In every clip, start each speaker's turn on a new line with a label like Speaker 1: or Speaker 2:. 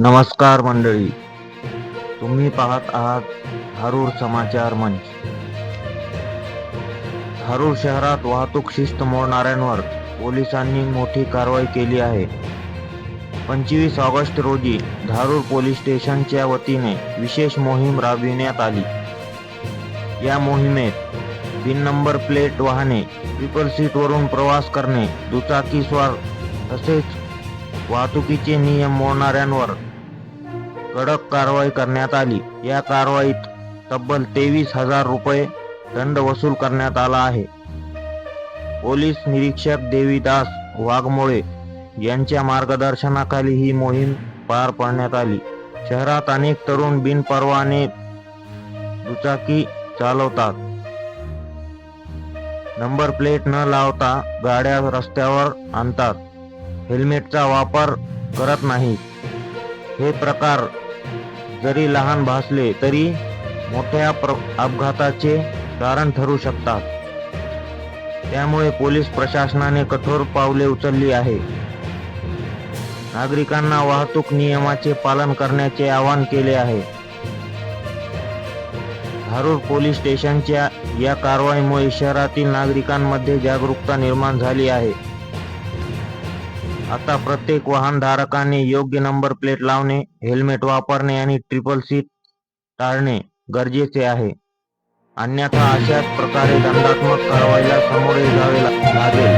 Speaker 1: नमस्कार मंडळी. तुम्ही पाहत आहात धारूर समाचार मंच. धारूर शहरात वाहतूक शिस्त मोडणाऱ्यांवर पोलिसांनी मोठी कारवाई केली आहे. पंचवीस ऑगस्ट रोजी धारूर पोलीस स्टेशनच्या वतीने विशेष मोहीम राबविण्यात आली. या मोहिमेत बिन नंबर प्लेट वाहने ट्रिपल सीटवरून प्रवास करणे दुचाकीस्वार तसेच वाहतुकीचे नियम मोडणाऱ्यांवर कडक कारवाई करण्यात आली. या कारवाईत तब्बल तेवीस हजार रुपये दंड वसूल करण्यात आला आहे. पोलीस निरीक्षक देवीदास वाघमोळे यांच्या मार्गदर्शनाखाली ही मोहीम पार पाडण्यात आली. शहरात अनेक तरुण बिनपरवाने दुचाकी चालवतात. नंबर प्लेट न लावता गाड्या रस्त्यावर आणतात. हेल्मेटचा वापर करत नाहीत हे प्रकार जरी लहान भासले तरी मोठ्या प्र अपघाताचे कारण ठरू शकतात. त्यामुळे पोलीस प्रशासनाने कठोर पावले उचलली आहे. नागरिकांना वाहतूक नियमाचे पालन करण्याचे आवाहन केले आहे. धारूर पोलीस स्टेशनच्या या कारवाईमुळे शहरातील नागरिकांमध्ये जागरूकता निर्माण झाली आहे. आता प्रत्येक वाहनधारकाने योग्य नंबर प्लेट लावणे हेल्मेट वापरणे आणि ट्रिपल सीट टाळणे गरजेचे आहे. अन्यथा अशाच प्रकारे दंडात्मक कारवाईला सामोरे जावे लागेल.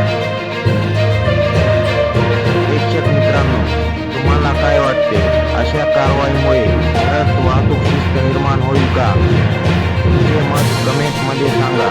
Speaker 1: प्रेक्षक मित्रांनो तुम्हाला काय वाटते? अशा कारवाईमुळे खरंच वाहतूक शिस्त निर्माण होईल का? तुमचे मत कमेंटमध्ये सांगा.